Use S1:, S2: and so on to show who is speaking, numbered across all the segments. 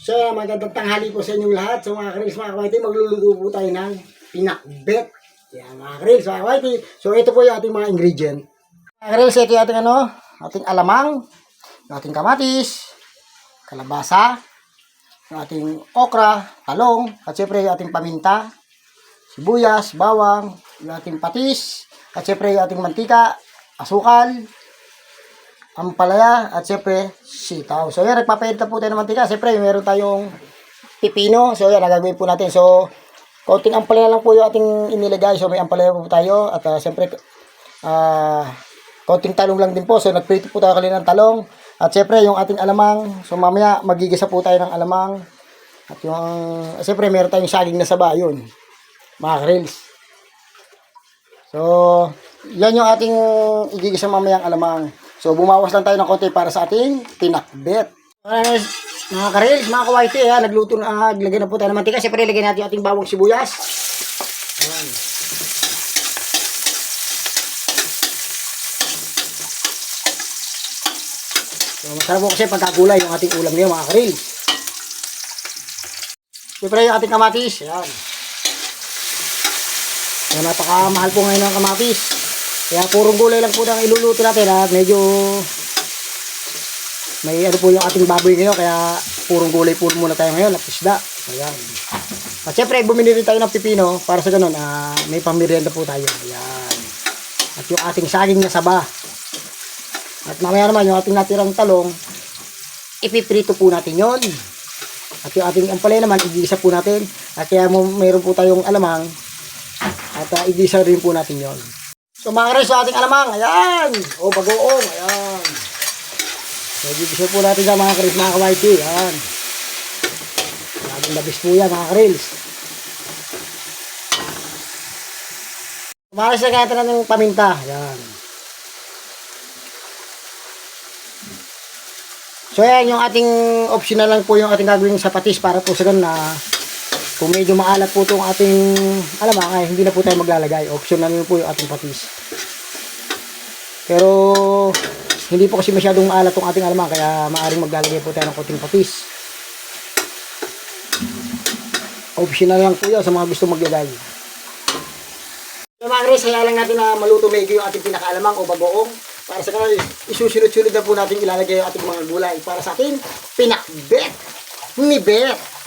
S1: So, magandang tanghali po sa inyong lahat. So, mga Krils, mga kawaiti, magluluto po tayo ng pinakbet. Yan, mga Krils, mga kawaiti. So, ito po yung ating mga ingredient. Mga Krils, ito yung ating ano, ating alamang, yung ating kamatis, kalabasa, yung ating okra, talong, at syempre yung ating paminta, sibuyas, bawang, yung ating patis, at syempre yung ating mantika, asukal, ampalaya, at syempre sitaw. So yan, nagpapahit na po tayo ng mantika. Syempre, meron tayong pipino. So yan, nagagawin po natin. So, konting ampalaya lang po yung ating inilagay. So may ampalaya po tayo. At uh, syempre, ah, konting talong lang din po. So nagprito po tayo kanina ng talong. At syempre, yung ating alamang. So mamaya, magigisa po tayo ng alamang. At yung, syempre, meron tayong saging na saba. Yun, mga grills. So, yan yung ating igigisa mamayang alamang. So, bumawas lang tayo ng konti para sa ating pinakbet. Uh, mga karils, mga kawaiti, ha, nagluto na, ah, naglagay na po tayo ng mantika. Siyempre, lagyan natin ating bawang sibuyas. So, masarap po kasi pagkagulay yung ating ulam niyo, mga karils. Siyempre, yung ating kamatis. Ayan. Ayan, napakamahal po ngayon ng kamatis. Kaya purong gulay lang po na iluluto natin ha. Medyo may ano po yung ating baboy ngayon kaya purong gulay po muna tayo ngayon at isda. Ayan. At syempre bumili rin tayo ng pipino para sa ganun ah, may pamirienda po tayo. Ayan. At yung ating saging na saba. At mamaya naman yung ating natirang talong ipiprito po natin yon. At yung ating ampalaya naman igisa po natin. At kaya mayroon po tayong alamang at uh, igisa rin po natin yon. So rin sa ating alamang, ayan. O bagoong, ayan. So gigisa po natin sa mga karis, mga kawaiti, ayan. Laging labis po yan mga. Mga karis, lagyan natin ng paminta, ayan. So ayan yung ating optional lang po yung ating gagawin sa patis para po sa ganun na kung medyo maalat po itong ating alamang ay hindi na po tayo maglalagay. Optional na po yung ating patis. Pero hindi po kasi masyadong maalat itong ating alamang kaya maaring maglalagay po tayo ng konting patis. Optional lang po yun sa mga gusto maglagay. So mga Chris, kaya lang natin na maluto medyo yung ating pinakaalamang o bagoong. Para sa kanal, isusunod-sunod na po natin ilalagay yung ating mga gulay para sa ating pinakbet ni Bet.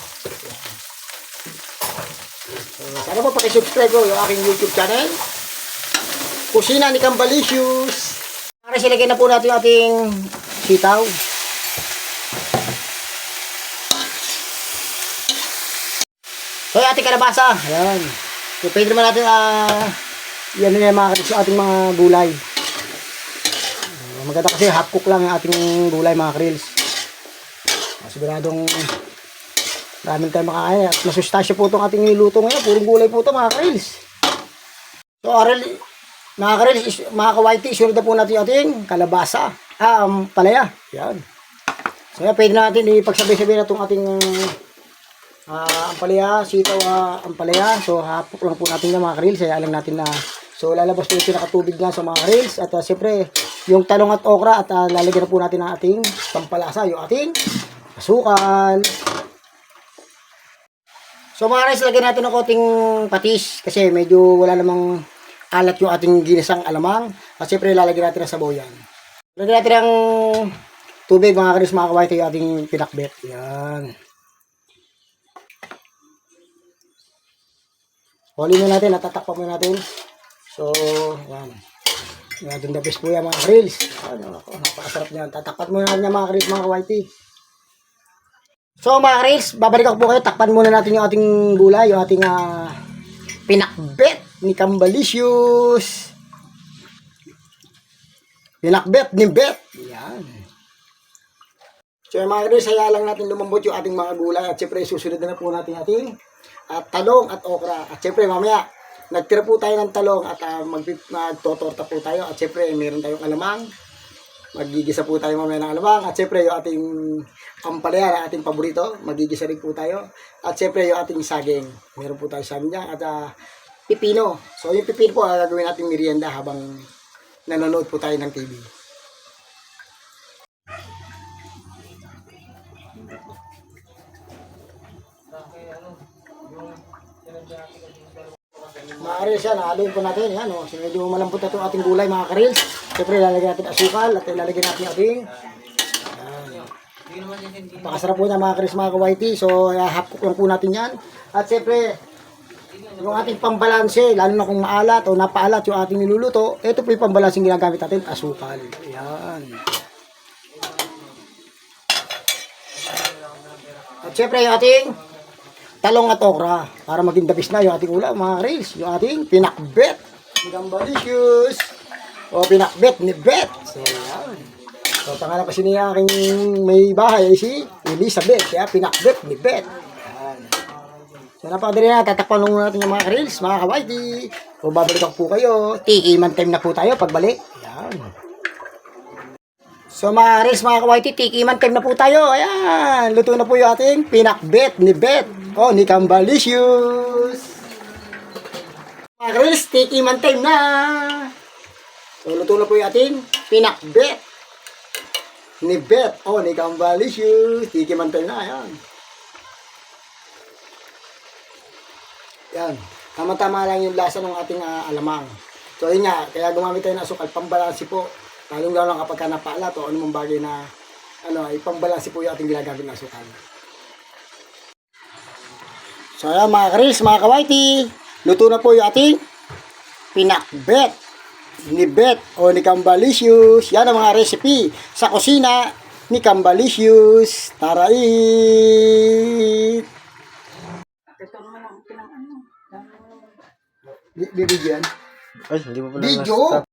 S1: Sana po pakisubscribe ko yung aking YouTube channel. Kusina ni Cambalicious. Para silagay na po natin yung ating sitaw. So yung ating kalabasa. Ayan. So pwede naman natin ah yan na mga yung ating mga gulay. Maganda kasi half cook lang yung ating gulay mga krills. Ah, Siguradong Maraming tayo makakain. At masustansya po itong ating niluto ngayon. Purong gulay po ito mga karils. So, aral, mga karils, is- mga kawaiti, isunod na po natin ating kalabasa. Ah, um, palaya. Yan. So, yan, pwede natin ipagsabay-sabay na itong ating ah, ampalaya, sitaw ah, ampalaya. So, hapok lang po natin yan mga karils. Kaya alam natin na So, lalabas po yung pinakatubig nga sa mga karils. At uh, siyempre, yung talong at okra at uh, lalagyan na po natin ng ating pampalasa. Yung ating asukal. So mga guys, lagyan natin ng konting patis kasi medyo wala namang alat yung ating ginisang alamang. At siyempre lalagyan natin ng sabaw yan. Lagyan natin ng tubig mga guys, mga kawaii yung ating pinakbet. Yan. Huli na natin, natatakpan mo natin. So, yan. Yan, the best po yan mga grills. Ano, ako, napakasarap niyan. Tatakpan mo na natin yan mga grills, mga kawaii. So mga reels, babalik ako po kayo. Takpan muna natin yung ating gulay, yung ating ah, pinakbet ni Cambalicious. Pinakbet ni Bet. Yan. So mga reels, saya lang natin lumambot yung ating mga gulay. At syempre, susunod na, po natin ating at talong at okra. At syempre, mamaya, nagtira po tayo ng talong at uh, mag magtotorta po tayo. At syempre, meron tayong alamang Magigisa po tayo mamaya ng alamang. At syempre yung ating ampalaya ating paborito. Magigisa rin po tayo. At syempre yung ating saging. Meron po tayo saging dyan. At uh, pipino. So yung pipino po ang gagawin nating merienda habang nanonood po tayo ng TV. Bakit ano? Yung karils yan, haluin po natin. Yan, oh. So, medyo malambot na itong ating gulay mga karils. Siyempre, lalagyan natin asukal at ilalagyan natin ating Pakasarap po niya mga Chris mga kawaiti. So, half cook lang po natin yan. At siyempre, yung ating pambalanse, lalo na kung maalat o napaalat yung ating niluluto, ito po yung pambalanse yung ginagamit natin, asukal. Ayan. At siyempre, yung ating talong at okra para maging dabis na yung ating ulam, mga Chris. Yung ating pinakbet. Gambalicious. O pinakbet ni Bet. So, yan. So, pangalan kasi niya aking may bahay ay si Elizabeth. Kaya pinakbet ni Beth. Ayan. So, napakadali na. Tatakpan lang natin yung mga reels, mga kawaiti. O babalikan po kayo. Tiki man time na po tayo pagbalik. Ayan. So mga reels, mga kawaiti, tiki man time na po tayo. Ayan. Luto na po yung ating pinakbet ni Beth. O, ni Cambalicious. Mga reels, tiki man time na. So, luto na po yung ating pinakbet ni Bet. Oh, ni Cambalicious. Tiki mantay na. Yan. Yan. Tama-tama lang yung lasa ng ating ah, alamang. So, yun nga. Kaya gumamit tayo ng asukal. Pambalansi po. Lalong lalo kapag ka napaalat o anumang bagay na ano, ay pambalansi po yung ating ginagamit na asukal. So, ayan mga karis, mga kawaiti. Luto na po yung ating pinakbet ni Bet o ni Cambalicious. Yan ang mga recipe sa kusina ni Cambalicious. Tarait! Bibigyan?
S2: Ay, hindi mo pala
S1: Video?